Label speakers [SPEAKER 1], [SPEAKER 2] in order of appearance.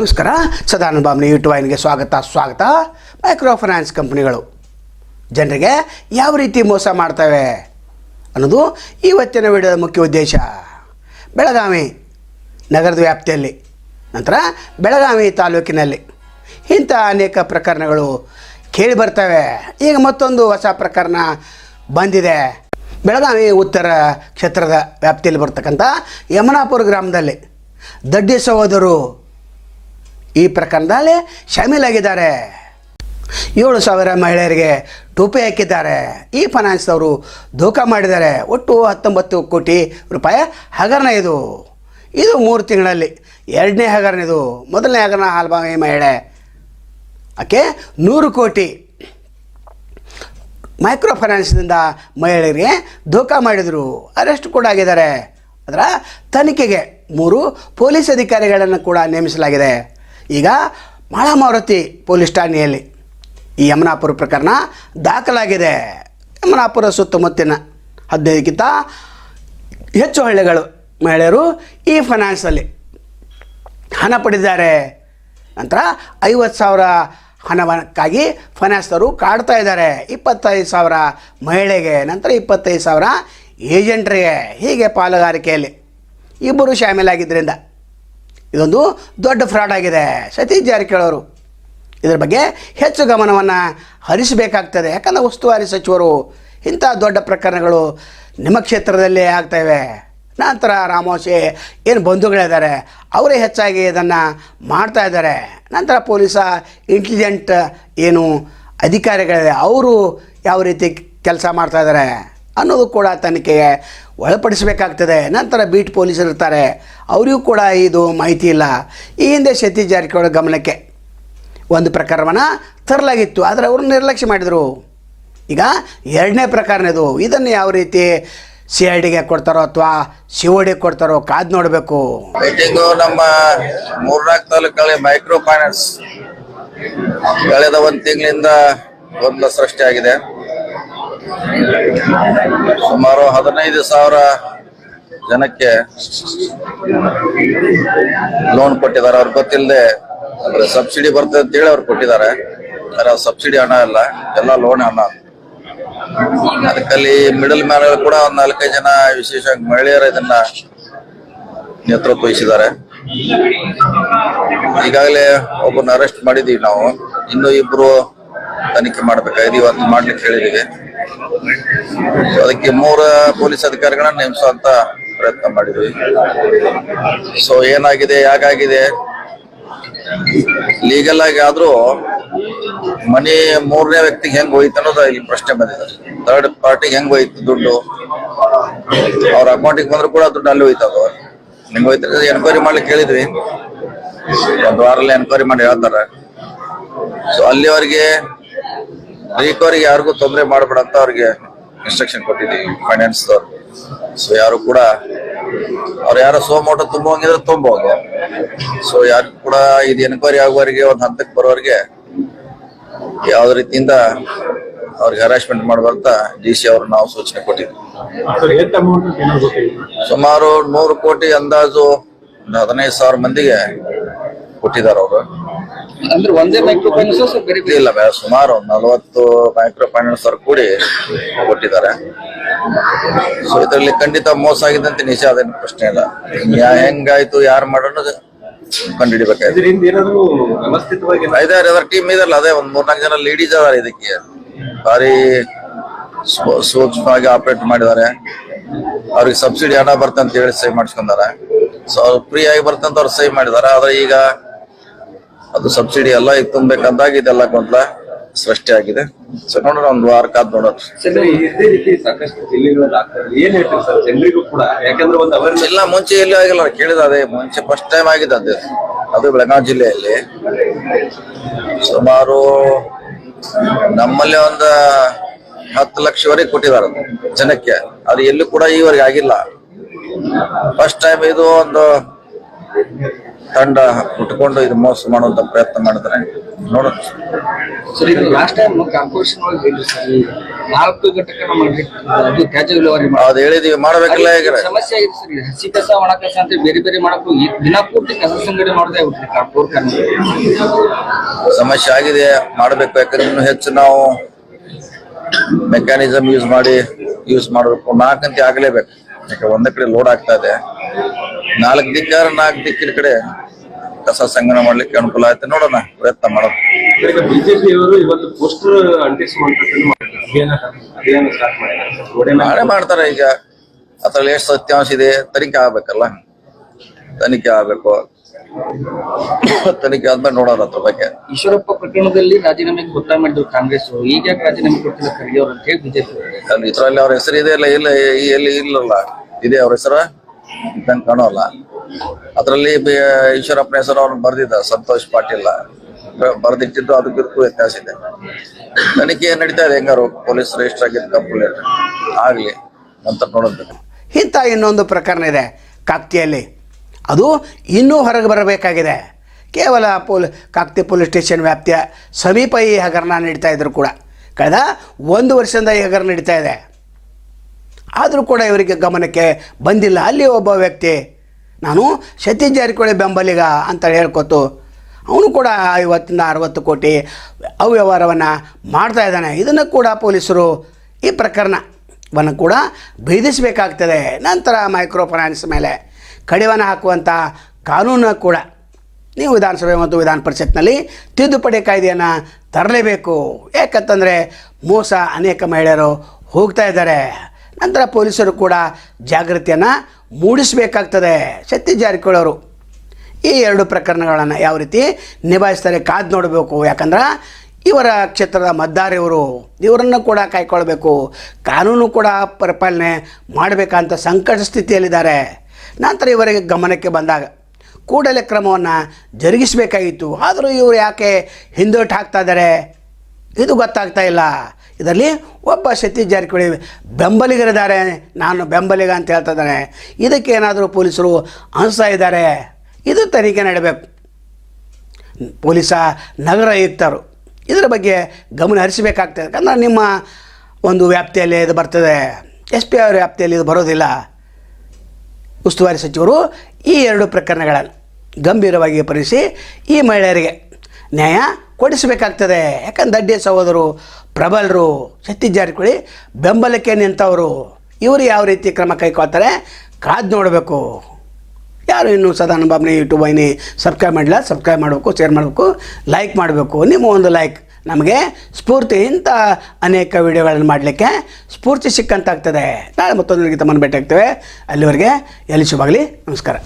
[SPEAKER 1] ನಮಸ್ಕಾರ ಸದಾನಂದ ಬಾಮ್ನಿ ಯೂಟ್ಯೂಬ್ ವಾಹಿನಿಗೆ ಸ್ವಾಗತ ಸ್ವಾಗತ. ಮೈಕ್ರೋ ಫೈನಾನ್ಸ್ ಕಂಪ್ನಿಗಳು ಜನರಿಗೆ ಯಾವ ರೀತಿ ಮೋಸ ಮಾಡ್ತವೆ ಅನ್ನೋದು ಇವತ್ತಿನ ವಿಡಿಯೋದ ಮುಖ್ಯ ಉದ್ದೇಶ. ಬೆಳಗಾವಿ ನಗರದ ವ್ಯಾಪ್ತಿಯಲ್ಲಿ, ನಂತರ ಬೆಳಗಾವಿ ತಾಲೂಕಿನಲ್ಲಿ ಇಂಥ ಅನೇಕ ಪ್ರಕರಣಗಳು ಕೇಳಿ ಬರ್ತವೆ. ಈಗ ಮತ್ತೊಂದು ಹೊಸ ಪ್ರಕರಣ ಬಂದಿದೆ. ಬೆಳಗಾವಿ ಉತ್ತರ ಕ್ಷೇತ್ರದ ವ್ಯಾಪ್ತಿಯಲ್ಲಿ ಬರ್ತಕ್ಕಂಥ ಯಮನಾಪುರ ಗ್ರಾಮದಲ್ಲಿ ದಡ್ಡಿ ಸಹೋದರು ಈ ಪ್ರಕರಣದಲ್ಲಿ ಶಾಮೀಲಾಗಿದ್ದಾರೆ. ಏಳು ಸಾವಿರ ಮಹಿಳೆಯರಿಗೆ ಟೋಪಿ ಹಾಕಿದ್ದಾರೆ. ಈ ಫೈನಾನ್ಸ್ದವರು ಧೋಕಾ ಮಾಡಿದ್ದಾರೆ. ಒಟ್ಟು ಹತ್ತೊಂಬತ್ತು ಕೋಟಿ ರೂಪಾಯಿ ಹಗರಣ ಇದು. ಇದು ಮೂರು ತಿಂಗಳಲ್ಲಿ ಎರಡನೇ ಹಗರಣ ಇದು. ಮೊದಲನೇ ಹಗರಣ ಹಾಲ್ಬಾವಿ ಮಹಿಳೆ. ಆಕೆ ನೂರು ಕೋಟಿ ಮೈಕ್ರೋ ಫೈನಾನ್ಸ್ನಿಂದ ಮಹಿಳೆಯರಿಗೆ ಧೋಕಾ ಮಾಡಿದರು. ಅರೆಸ್ಟ್ ಕೂಡ ಆಗಿದ್ದಾರೆ. ಅದರ ತನಿಖೆಗೆ ಮೂರು ಪೊಲೀಸ್ ಅಧಿಕಾರಿಗಳನ್ನು ಕೂಡ ನೇಮಿಸಲಾಗಿದೆ. ಈಗ ಮಾಳಾಮಾರುತಿ ಪೊಲೀಸ್ ಠಾಣೆಯಲ್ಲಿ ಈ ಯಮನಾಪುರ ಪ್ರಕರಣ ದಾಖಲಾಗಿದೆ. ಯಮನಾಪುರ ಸುತ್ತಮುತ್ತಿನ ಹದಿನೈದಕ್ಕಿಂತ ಹೆಚ್ಚು ಹಳ್ಳಿಗಳು ಮಹಿಳೆಯರು ಈ ಫೈನಾನ್ಸಲ್ಲಿ ಹಣ ಪಡೆದಿದ್ದಾರೆ. ನಂತರ ಐವತ್ತು ಸಾವಿರ ಹಣಕ್ಕಾಗಿ ಫೈನಾನ್ಸ್ದವರು ಕಾಡ್ತಾ ಇದ್ದಾರೆ. ಇಪ್ಪತ್ತೈದು ಸಾವಿರ ಮಹಿಳೆಗೆ, ನಂತರ ಇಪ್ಪತ್ತೈದು ಸಾವಿರ ಏಜೆಂಟ್ರಿಗೆ ಹೀಗೆ ಪಾಲುಗಾರಿಕೆಯಲ್ಲಿ ಇಬ್ಬರು ಶಾಮೀಲಾಗಿದ್ದರಿಂದ ಇದೊಂದು ದೊಡ್ಡ ಫ್ರಾಡ್ ಆಗಿದೆ. ಸತೀಶ್ ಜಾರಕಿಹೊಳಿ ಅವರು. ಇದರ ಬಗ್ಗೆ ಹೆಚ್ಚು ಗಮನವನ್ನು ಹರಿಸಬೇಕಾಗ್ತದೆ. ಯಾಕಂದರೆ ಉಸ್ತುವಾರಿ ಸಚಿವರು ಇಂಥ ದೊಡ್ಡ ಪ್ರಕರಣಗಳು ನಿಮ್ಮ ಕ್ಷೇತ್ರದಲ್ಲೇ ಆಗ್ತವೆ ನಂತರ ರಾಮೋಶಿ ಏನು ಬಂಧುಗಳಿದ್ದಾರೆ, ಅವರೇ ಹೆಚ್ಚಾಗಿ ಇದನ್ನು ಮಾಡ್ತಾ ಇದ್ದಾರೆ. ನಂತರ ಪೊಲೀಸ ಇಂಟೆಲಿಜೆಂಟ್ ಏನು ಅಧಿಕಾರಿಗಳಿದೆ, ಅವರು ಯಾವ ರೀತಿ ಕೆಲಸ ಮಾಡ್ತಾ ಇದ್ದಾರೆ ಅನ್ನೋದು ಕೂಡ ತನಿಖೆಗೆ ಒಳಪಡಿಸಬೇಕಾಗ್ತದೆ. ನಂತರ ಬೀಟ್ ಪೊಲೀಸರು ಇರ್ತಾರೆ. ಅವರಿಗೂ ಕೂಡ ಇದು ಮಾಹಿತಿ ಇಲ್ಲ. ಈ ಹಿಂದೆ ಸತೀಶ್ ಜಾರಕಿಹೊಳಿ ಗಮನಕ್ಕೆ ಒಂದು ಪ್ರಕರಣವನ್ನು ತರಲಾಗಿತ್ತು. ಆದರೆ ಅವರು ನಿರ್ಲಕ್ಷ್ಯ ಮಾಡಿದರು. ಈಗ ಎರಡನೇ ಪ್ರಕರಣ ಇದು ಇದನ್ನು ಯಾವ ರೀತಿ ಸಿ ಐ ಡಿಗೆ ಕೊಡ್ತಾರೋ ಅಥವಾ ಸಿ ಓ ಡಿಗೆ ಕೊಡ್ತಾರೋ ಕಾದು ನೋಡಬೇಕು.
[SPEAKER 2] ಮೀಟಿಂಗು ನಮ್ಮ ಮೂರ್ನಾಲ್ಕು ತಾಲೂಕಲ್ಲಿ ಮೈಕ್ರೋ ಫೈನಾನ್ಸ್ ಕಳೆದ ಒಂದು ತಿಂಗಳಿಂದ ಗೊಂದಲ ಸೃಷ್ಟಿಯಾಗಿದೆ ಸುಮಾರು ಹದಿನೈದು ಸಾವಿರ ಜನಕ್ಕೆ ಲೋನ್ ಕೊಟ್ಟಿದ್ದಾರೆ. ಅವ್ರಿಗೆ ಗೊತ್ತಿಲ್ಲದೆ ಅಂದ್ರೆ ಸಬ್ಸಿಡಿ ಬರ್ತದೆ ಅಂತೇಳಿ ಅವ್ರು ಕೊಟ್ಟಿದ್ದಾರೆ. ಆದ್ರೆ ಸಬ್ಸಿಡಿ ಹಣ ಅಲ್ಲ ಎಲ್ಲ ಲೋನ್ ಹಣ. ಅದಕ್ಕಲ್ಲಿ ಮಿಡಲ್ ಮ್ಯಾನ್ ಕೂಡ ಒಂದ್ ನಾಲ್ಕೈದು ಜನ ವಿಶೇಷವಾಗಿ ಮಹಿಳೆಯರು ಇದನ್ನ ನೇತೃತ್ವ ವಹಿಸಿದ್ದಾರೆ. ಈಗಾಗಲೇ ಒಬ್ಬನ ಅರೆಸ್ಟ್ ಮಾಡಿದೀವಿ ನಾವು. ಇನ್ನು ಇಬ್ರು ತನಿಖೆ ಮಾಡ್ಬೇಕಾಗಿದೆ. ಇವತ್ತು ಮಾಡ್ಲಿಕ್ಕೆ ಹೇಳಿದೀವಿ. ಅದಕ್ಕೆ ಮೂರ ಪೊಲೀಸ್ ಅಧಿಕಾರಿಗಳನ್ನ ನೇಮಿಸುವಂತ ಪ್ರಯತ್ನ ಮಾಡಿದ್ವಿ. ಸೊ ಏನಾಗಿದೆ ಯಾಕಾಗಿದೆ ಲೀಗಲ್ ಆಗಿ ಆದ್ರೂ ಮನಿ ಮೂರನೇ ವ್ಯಕ್ತಿಗೆ ಹೆಂಗ್ ಹೋಯ್ತು ಅನ್ನೋದು ಇಲ್ಲಿ ಪ್ರಶ್ನೆ ಬಂದಿದೆ. ಥರ್ಡ್ ಪಾರ್ಟಿಗೆ ಹೆಂಗ್ ಹೋಯ್ತು ದುಡ್ಡು? ಅವ್ರ ಅಕೌಂಟಿಗೆ ಬಂದ್ರು ಕೂಡ ದುಡ್ಡು ಅಲ್ಲಿ ಹೋಯ್ತದ ನಿಮ್ಗೆ ಹೋಯ್ತು ಎನ್ಕ್ವೈರಿ ಮಾಡ್ಲಿಕ್ಕೆ ಕೇಳಿದ್ವಿ. ಒಂದು ವಾರಲ್ಲಿ ಎನ್ಕ್ವೈರಿ ಮಾಡಿ ಹೇಳ್ತಾರೆ. ಸೊ ಅಲ್ಲಿವರೆಗೆ ರಿಕವರಿಗೆ ಯಾರಿಗೂ ತೊಂದರೆ ಮಾಡಬೇಡ ಅಂತ ಅವ್ರಿಗೆ ಇನ್ಸ್ಟ್ರಕ್ಷನ್ ಕೊಟ್ಟಿದ್ದೀವಿ ಫೈನಾನ್ಸ್ ಸೊ ಯಾರು ಕೂಡ ಅವ್ರು ಯಾರು ಸೋಮೋಟ ತುಂಬುವಂಗಿದ್ರೆ ತುಂಬಬಹುದು ಸೊ ಯಾರು ಕೂಡ ಇದು ಎನ್ಕ್ವೈರಿ ಆಗುವವರಿಗೆ ಒಂದ್ ಹಂತಕ್ಕೆ ಬರೋರಿಗೆ ಯಾವ್ದು ರೀತಿಯಿಂದ ಅವ್ರಿಗೆ ಹರಾಸ್ಮೆಂಟ್ ಮಾಡಬಾರ್ದ ಡಿ ಸಿ ಅವ್ರು ನಾವು ಸೂಚನೆ ಕೊಟ್ಟಿದ್ವಿ ಸುಮಾರು ನೂರು ಕೋಟಿ ಅಂದಾಜು ಒಂದು ಹದಿನೈದು ಸಾವಿರ ಮಂದಿಗೆ ಕೊಟ್ಟಿದ್ದಾರೆ ಅವರು.
[SPEAKER 3] ಅಂದ್ರೆ ಒಂದೇ ಮೈಕ್ರೋ ಫೈನಾನ್ಸ್ ಬೇರೆ ಬೇರೆ?
[SPEAKER 2] ಇಲ್ಲ ಸುಮಾರು ಒಂದು ನಲವತ್ತು ಮೈಕ್ರೋ ಫೈನಾನ್ಸ್ ಅವ್ರು ಕೂಡಿ ಕೊಟ್ಟಿದ್ದಾರೆ. ಸೊ ಇದರಲ್ಲಿ ಖಂಡಿತ ಮೋಸ ಆಗಿದೆ ಅಂತ ನಿಜ ಅದೇನು ಪ್ರಶ್ನೆ ಇಲ್ಲ. ಯಾ- ಹೆಂಗಾಯ್ತು ಯಾರು ಮಾಡೋಣ ಕಂಡುಹಿಡಿಬೇಕಾಯ್ತು
[SPEAKER 4] ಇದರಿಂದ ಏನಾದ್ರು ವ್ಯವಸ್ಥಿತವಾಗಿ ಏನಾದ್ರು
[SPEAKER 2] ಅದರ ಟೀಮ್ ಇದಲ್ಲ ಅದೇ ಒಂದ್ ಮೂರ್ನಾಲ್ಕು ಜನ ಲೇಡೀಸ್ ಅದಾರೆ ಇದಕ್ಕೆ. ಭಾರಿ ಸೂ- ಸೂಕ್ಷ್ಮವಾಗಿ ಆಪರೇಟ್ ಮಾಡಿದ್ದಾರೆ. ಅವ್ರಿಗೆ ಸಬ್ಸಿಡಿ ಹಣ ಬರ್ತಂತ ಅಂತ ಹೇಳಿ ಸಹಿ ಮಾಡಿಸ್ಕೊಂಡಾರೆ. ಸೊ ಅವ್ರು ಫ್ರೀ ಆಗಿ ಬರ್ತಂತ ಅವ್ರು ಸಹಿ ಮಾಡಿದ್ದಾರೆ. ಆದ್ರೆ ಈಗ ಅದು ಸಬ್ಸಿಡಿ ಎಲ್ಲ ಈಗ ತುಂಬಬೇಕಂದಾಗ ಇದೆಲ್ಲ ಗೊಂದಲ ಸೃಷ್ಟಿಯಾಗಿದೆ ಸೊ ನೋಡೋಣ ಒಂದ್ ವಾರ ಕಾದ್ ನೋಡೋಣ.
[SPEAKER 4] ಇದೇ ರೀತಿ ಸಾಕಷ್ಟು ಜಿಲ್ಲೆಗಳಲ್ಲಿ ಆಗ್ತಾರೆ ಏನ್ ಹೇಳ್ತೀರಿ ಸರ್? ಜನರಿಗೂ ಕೂಡ ಯಾಕಂದ್ರೆ ಒಂದು ಅವೇರ್ನೆಸ್
[SPEAKER 2] ಇಲ್ಲ ಮುಂಚೆ ಎಲ್ಲಿ ಆಗಿಲ್ಲ ಕೇಳಿದ ಅದೇ ಮುಂಚೆ ಫಸ್ಟ್ ಟೈಮ್ ಆಗಿದೆ ಅದು. ಅದು ಬೆಳಗಾವಿ ಜಿಲ್ಲೆಯಲ್ಲಿ. ಸುಮಾರು ನಮ್ಮಲ್ಲಿ ಒಂದು ಹತ್ತು ಲಕ್ಷವರೆಗೆ ಕೊಟ್ಟಿದ್ದಾರೆ ಜನಕ್ಕೆ. ಅದು ಎಲ್ಲೂ ಕೂಡ ಈವರೆಗೆ ಆಗಿಲ್ಲ. ಫಸ್ಟ್ ಟೈಮ್ ಇದು ಒಂದು ತಂಡ ಉಟ್ಕೊಂಡು ಇದು ಮೋಸ ಮಾಡುವಂತ ಪ್ರಯತ್ನ ಮಾಡಿದ್ರೆ ನೋಡೋಣ.
[SPEAKER 3] ಸರ್ ಇದು ಲಾಸ್ಟ್ ಟೈಮ್ ಕಾರ್ಪೊರೇಷನ್ ಒಳಗೆ ಹೇಳಿ ಸರ್ ಈ ನಾಲ್ಕು ಘಟಕನ ಮಾಡಿ ಅದು ತ್ಯಾಜ್ಯ ವಿಲೇವಾರಿ ಮಾಡಿ
[SPEAKER 2] ಅದ್ ಹೇಳಿದೀವಿ ಮಾಡ್ಬೇಕಲ್ಲ ಈಗ
[SPEAKER 3] ಸಮಸ್ಯೆ ಆಗಿದೆ ಸರ್ ಇದು ಹಸಿ ಕಸ ಒಣ ಕಸ ಅಂತ ಬೇರೆ ಬೇರೆ ಮಾಡಕ್ ಹೋಗಿ ದಿನ ಪೂರ್ತಿ ಕಸ ಸಂಗ್ರಹಣೆ ಮಾಡದೆ ಆಗ್ಬಿಟ್ರಿ
[SPEAKER 2] ಸಮಸ್ಯೆ ಆಗಿದೆ ಮಾಡ್ಬೇಕು ಯಾಕಂದ್ರೆ ಇನ್ನು ಹೆಚ್ಚು ನಾವು ಮೆಕ್ಯಾನಿಸಮ್ ಯೂಸ್ ಮಾಡಿ ಯೂಸ್ ಮಾಡಬೇಕು ನಾಲ್ಕಂತೆ ಆಗ್ಲೇಬೇಕು. ಯಾಕೆ ಒಂದೇ ಕಡೆ ಲೋಡ್ ಆಗ್ತಾ ಇದೆ. ನಾಲ್ಕು ದಿಕ್ಕಾರ ನಾಲ್ಕು ದಿಕ್ಕಿನ ಕಡೆ ಕಸ ಸಂಗ್ರಹ ಮಾಡ್ಲಿಕ್ಕೆ ಅನುಕೂಲ ಆಯ್ತು. ನೋಡೋಣ ಪ್ರಯತ್ನ ಮಾಡೋಣ.
[SPEAKER 4] ಇವತ್ತು ಪೋಸ್ಟರ್
[SPEAKER 2] ನಾಳೆ ಮಾಡ್ತಾರೆ ಈಗ. ಅದ್ರಲ್ಲಿ ಎಷ್ಟು ಸತ್ಯಾಂಶ ಇದೆ ತನಿಖೆ ಆಗ್ಬೇಕಲ್ಲ. ತನಿಖೆ ಆಗ್ಬೇಕು. ತನಿಖೆ ಆದ್ಮೇಲೆ ನೋಡೋಣ ಅದ್ರ ಬಗ್ಗೆ.
[SPEAKER 3] ಈಶ್ವರಪ್ಪ ಪ್ರಕರಣದಲ್ಲಿ ರಾಜೀನಾಮೆ ಗೊತ್ತಾ ಮಾಡಿದ್ರು ಕಾಂಗ್ರೆಸ್ ಈಗ ಯಾಕೆ ರಾಜೀನಾಮೆ ಕೊಡ್ತಿಲ್ಲ ಖರ್ಗೆ ಅವ್ರು ಅಂತ ಹೇಳಿ ಬಿಜೆಪಿ
[SPEAKER 2] ಇದ್ರಲ್ಲಿ ಅವ್ರ ಹೆಸರು ಇದೆ ಇಲ್ಲ ಇಲ್ಲ ಎಲ್ಲಿ ಇಲ್ಲಲ್ಲ. ಇದೆ ಅವ್ರ ಹೆಸರು? ಇದ್ದಂಗೆ ಕಾಣೋಲ್ಲ. ಅದರಲ್ಲಿ ಈಶ್ವರಪ್ಪನ ಹೆಸರು ಅವ್ರನ್ನ ಬರೆದಿದ್ದ, ಸಂತೋಷ್ ಪಾಟೀಲ್. ಬರೆದಿಟ್ಟಿದ್ದು ಅದಕ್ಕೂ ವ್ಯತ್ಯಾಸ ಇದೆ. ತನಿಖೆ ನಡೀತಾ ಇದೆ, ಹೆಂಗಾರು ಪೊಲೀಸ್ ರಿಜಿಸ್ಟರ್ ಆಗಿದ್ದು ಕಂಪ್ಲೇಂಟ್. ಆಗಲಿ ಅಂತ ನೋಡೋದು
[SPEAKER 1] ಇಂಥ ಇನ್ನೊಂದು ಪ್ರಕರಣ ಇದೆ ಕಾಕ್ತಿಯಲ್ಲಿ ಅದು ಇನ್ನೂ ಹೊರಗೆ ಬರಬೇಕಾಗಿದೆ. ಕೇವಲ ಪೊಲ್ ಕಾಕ್ತಿ ಪೊಲೀಸ್ ಸ್ಟೇಷನ್ ವ್ಯಾಪ್ತಿಯ ಸಮೀಪ ಈ ಹಗರಣ ನಡೀತಾ ಇದ್ರು ಕೂಡ. ಕಳೆದ ಒಂದು ವರ್ಷದಿಂದ ಈ ಹಗರಣ ನಡೀತಾ ಇದೆ. ಆದರೂ ಕೂಡ ಇವರಿಗೆ ಗಮನಕ್ಕೆ ಬಂದಿಲ್ಲ. ಅಲ್ಲಿ ಒಬ್ಬ ವ್ಯಕ್ತಿ, ನಾನು ಸತೀಶ್ ಜಾರಕಿಹೊಳಿ ಬೆಂಬಲಿಗ ಅಂತ ಹೇಳ್ಕೊತು. ಅವನು ಕೂಡ ಐವತ್ತಿಂದ ಅರವತ್ತು ಕೋಟಿ ಅವ್ಯವಹಾರವನ್ನು ಮಾಡ್ತಾ ಇದ್ದಾನೆ. ಇದನ್ನು ಕೂಡ ಪೊಲೀಸರು ಈ ಪ್ರಕರಣವನ್ನು ಕೂಡ ಭೇದಿಸಬೇಕಾಗ್ತದೆ. ನಂತರ ಮೈಕ್ರೋ ಫೈನಾನ್ಸ್ ಮೇಲೆ ಕಡಿವಾಣ ಹಾಕುವಂಥ ಕಾನೂನು ಕೂಡ ನೀವು ವಿಧಾನಸಭೆ ಮತ್ತು ವಿಧಾನ ಪರಿಷತ್ನಲ್ಲಿ ತಿದ್ದುಪಡಿ ಕಾಯ್ದೆಯನ್ನು ತರಲೇಬೇಕು. ಯಾಕಂತಂದರೆ ಮೋಸ ಅನೇಕ ಮಹಿಳೆಯರು ಹೋಗ್ತಾ ಇದ್ದಾರೆ. ನಂತರ ಪೊಲೀಸರು ಕೂಡ ಜಾಗೃತಿಯನ್ನು ಮೂಡಿಸಬೇಕಾಗ್ತದೆ ಸತ್ಯ ಜಾರಿಕೊಳ್ಳೋರು ಈ ಎರಡು ಪ್ರಕರಣಗಳನ್ನು ಯಾವ ರೀತಿ ನಿಭಾಯಿಸ್ತಾರೆ ಕಾದು ನೋಡಬೇಕು. ಯಾಕಂದ್ರೆ ಇವರ ಕ್ಷೇತ್ರದ ಮದ್ದಾರಿಯವರು ಇವರು ಇವರನ್ನು ಕೂಡ ಕಾಯ್ಕೊಳ್ಬೇಕು. ಕಾನೂನು ಕೂಡ ಪರಿಪಾಲನೆ ಮಾಡಬೇಕಂತ ಸಂಕಟ ಸ್ಥಿತಿಯಲ್ಲಿದ್ದಾರೆ. ನಂತರ ಇವರಿಗೆ ಗಮನಕ್ಕೆ ಬಂದಾಗ ಕೂಡಲೇ ಕ್ರಮವನ್ನು ಜರುಗಿಸಬೇಕಾಗಿತ್ತು. ಆದರೂ ಇವರು ಯಾಕೆ ಹಿಂದೋಟ್ ಹಾಕ್ತಾ ಇದ್ದಾರೆ? ಇದು ಗೊತ್ತಾಗ್ತಾ ಇಲ್ಲ. ಇದರಲ್ಲಿ ಒಬ್ಬ ಸತೀಶ್ ಜಾರಕಿಹೊಳಿ ಬೆಂಬಲಿಗರಿದ್ದಾರೆ. ನಾನು ಬೆಂಬಲಿಗ ಅಂತ ಹೇಳ್ತಾ ಇದ್ದಾನೆ. ಇದಕ್ಕೆ ಏನಾದರೂ ಪೊಲೀಸರು ಅನಿಸ್ತಾ ಇದ್ದಾರೆ. ಇದು ತನಿಖೆ ನಡಬೇಕು. ಪೊಲೀಸ ನಗರ ಆಯುಕ್ತರು ಇದರ ಬಗ್ಗೆ ಗಮನ ಹರಿಸಬೇಕಾಗ್ತದೆ. ಯಾಕಂದ್ರೆ ನಿಮ್ಮ ಒಂದು ವ್ಯಾಪ್ತಿಯಲ್ಲಿ ಇದು ಬರ್ತದೆ. ಎಸ್ ಪಿ ಅವರ ವ್ಯಾಪ್ತಿಯಲ್ಲಿ ಇದು ಬರೋದಿಲ್ಲ. ಉಸ್ತುವಾರಿ ಸಚಿವರು ಈ ಎರಡು ಪ್ರಕರಣಗಳನ್ನು ಗಂಭೀರವಾಗಿ ಪರಿಸಿ ಈ ಮಹಿಳೆಯರಿಗೆ ನ್ಯಾಯ ಕೊಡಿಸಬೇಕಾಗ್ತದೆ. ಯಾಕಂದ್ರೆ ದಡ್ಡಿ ಸಹೋದರು ಪ್ರಬಲರು ಸತೀಶ್ ಜಾರಕಿಹೊಳಿ ಬೆಂಬಲಕ್ಕೆ ನಿಂತವರು. ಇವರು ಯಾವ ರೀತಿ ಕ್ರಮ ಕೈಗೊಳ್ತಾರೆ? ಕಾದು ನೋಡಬೇಕು. ಯಾರು ಇನ್ನೂ ಸದಾನಂದ ಬಾಬ್ನಿ ಯೂಟ್ಯೂಬ್ ಐನಿ ಸಬ್ಸ್ಕ್ರೈಬ್ ಮಾಡಿಲ್ಲ ಸಬ್ಸ್ಕ್ರೈಬ್ ಮಾಡಬೇಕು ಶೇರ್ ಮಾಡಬೇಕು ಲೈಕ್ ಮಾಡಬೇಕು. ನಿಮ್ಮ ಒಂದು ಲೈಕ್ ನಮಗೆ ಸ್ಫೂರ್ತಿ, ಇಂಥ ಅನೇಕ ವಿಡಿಯೋಗಳನ್ನು ಮಾಡಲಿಕ್ಕೆ ಸ್ಫೂರ್ತಿ ಸಿಕ್ಕಂತಾಗ್ತದೆ. ನಾಳೆ ಮತ್ತೊಂದು ತಮ್ಮನ್ನು ಭೇಟಿ ಆಗ್ತೇವೆ ಅಲ್ಲಿವರೆಗೆ ಎಲ್ಲಿ ಶುಭಾಗಲಿ ನಮಸ್ಕಾರ.